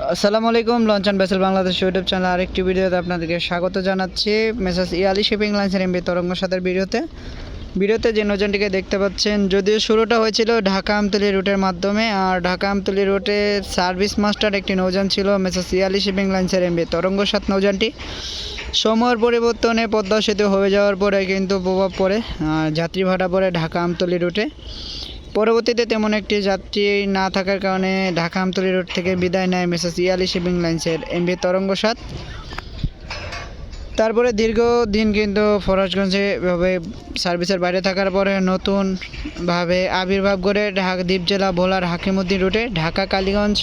আসসালামু আলাইকুম launch and vessel Bangladesh YouTube channel আরেকটি ভিডিওতে আপনাদেরকে স্বাগত জানাচ্ছি। মেসাস ইয়ালি শিপিং লাইন্সের এমবি তরঙ্গ সাথের ভিডিওতে। ভিডিওতে যে নৌযানটিকে দেখতে পাচ্ছেন, যদিও শুরুটা হয়েছিল ঢাকা আমতলি রুটের মাধ্যমে, আর ঢাকা আমতলি রুটে সার্ভিস মাস্টার একটি নৌযান ছিল মেসাস ইয়ালি শিপিং লাইন্সের এমবি তরঙ্গ সাত নৌযানটি। সময়ের পরিবর্তনে পদ্মা সেতু হয়ে যাওয়ার পরে কিন্তু প্রভাব পড়ে যাত্রী ভাড়া পড়ে ঢাকা আমতলি রুটে। পরবর্তীতে তেমন একটি যাত্রী না থাকার কারণে ঢাকা আমতলী রোড থেকে বিদায় নেয় মেসেস ইয়ালি শিপিং লাইন্সের এমবি তরঙ্গ সাত। তারপরে দীর্ঘদিন কিন্তু ফরাজগঞ্জে এভাবে সার্ভিসের বাইরে থাকার পরে নতুনভাবে আবির্ভাব করে ঢাকা দ্বীপ জেলা ভোলার হাকিমুদ্দিন রুটে, ঢাকা কালীগঞ্জ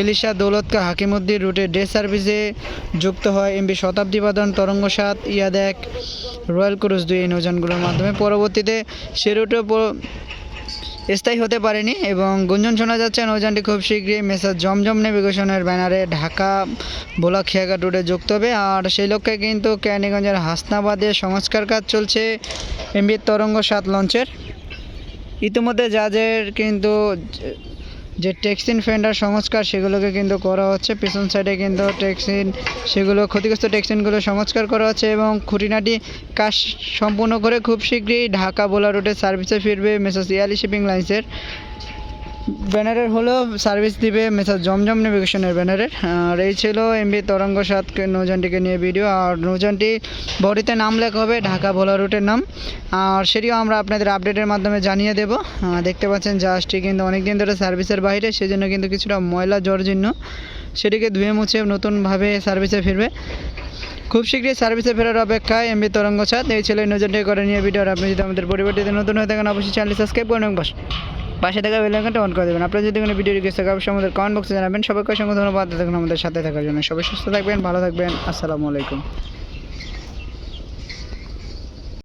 ইলিশা দৌলতকা হাকিমুদ্দিন রুটে ডে সার্ভিসে যুক্ত হয় এমবি শতাব্দী বাদন তরঙ্গ সাত, ইয়াদ এক, রয়্যাল ক্রুজ দুই এই মাধ্যমে। পরবর্তীতে সে রুটে স্থায়ী হতে পারেনি এবং গুঞ্জন শোনা যাচ্ছে নৌযানটি খুব শীঘ্রই মেসার জমজম নেভিগেশনের ব্যানারে ঢাকা বোলা খিয়াঘাট রুটে যুক্ত হবে। আর সেই লক্ষ্যে কিন্তু ক্যানিগঞ্জের হাসনাবাদে সংস্কার কাজ চলছে এমবি তরঙ্গ সাত লঞ্চের। ইতিমধ্যে যাদের কিন্তু যে- টেক্সিন ফেন্ডার সংস্কার সেগুলোকে কিন্তু করা হচ্ছে। পিছন সাইডে কিন্তু টেক্সিন সেগুলো ক্ষতিগ্রস্ত টেক্সিনগুলো সংস্কার করা হচ্ছে এবং খুঁটিনাটি কাজ সম্পূর্ণ করে খুব শীঘ্রই ঢাকা বোলা রুটে সার্ভিসে ফিরবে মেসাস ইয়ালি শিপিং লাইন্সের ব্যানারের হলো সার্ভিস দিবে মেসাজ জমজম নেভিগেশনের ব্যানারের। আর এই ছিল এমবি তরঙ্গ সাত নৌযানটিকে নিয়ে ভিডিও আর নৌযানটি বডিতে নাম লেখা হবে ঢাকা ভোলা রুটের নাম। আর সেটিও আমরা আপনাদের আপডেটের মাধ্যমে জানিয়ে দেব। দেখতে পাচ্ছেন জাহাজটি কিন্তু অনেক দিন ধরে সার্ভিসের বাইরে, সেজন্য কিন্তু কিছুটা ময়লা জর্জীর্ণ। সেটিকে ধুয়ে মুছে নতুনভাবে সার্ভিসে ফিরবে। খুব শীঘ্রই সার্ভিসে ফেরার অপেক্ষায় এমবি তরঙ্গ সাত, এই ছেলে নৌযানটি করে নিয়ে ভিডিও আর আপনি যদি আমাদের পরিবর্তিতে নতুন হয়ে থাকেন, অবশ্যই চ্যানেল সাবস্ক্রাইব করুন এবং পাশে থাকা বেলাইকনটা অন করে দেবেন। আপনারা যদি কোনো ভিডিও রিকোয়েস্ট থাকে, অবশ্যই আমাদের কমেন্ট বক্সে জানাবেন। সবাইকে অসংখ্য ধন্যবাদ। দেখুন আমাদের সাথে থাকার জন্য। সবাই সুস্থ থাকবেন, ভালো থাকবেন। আসসালামু আলাইকুম।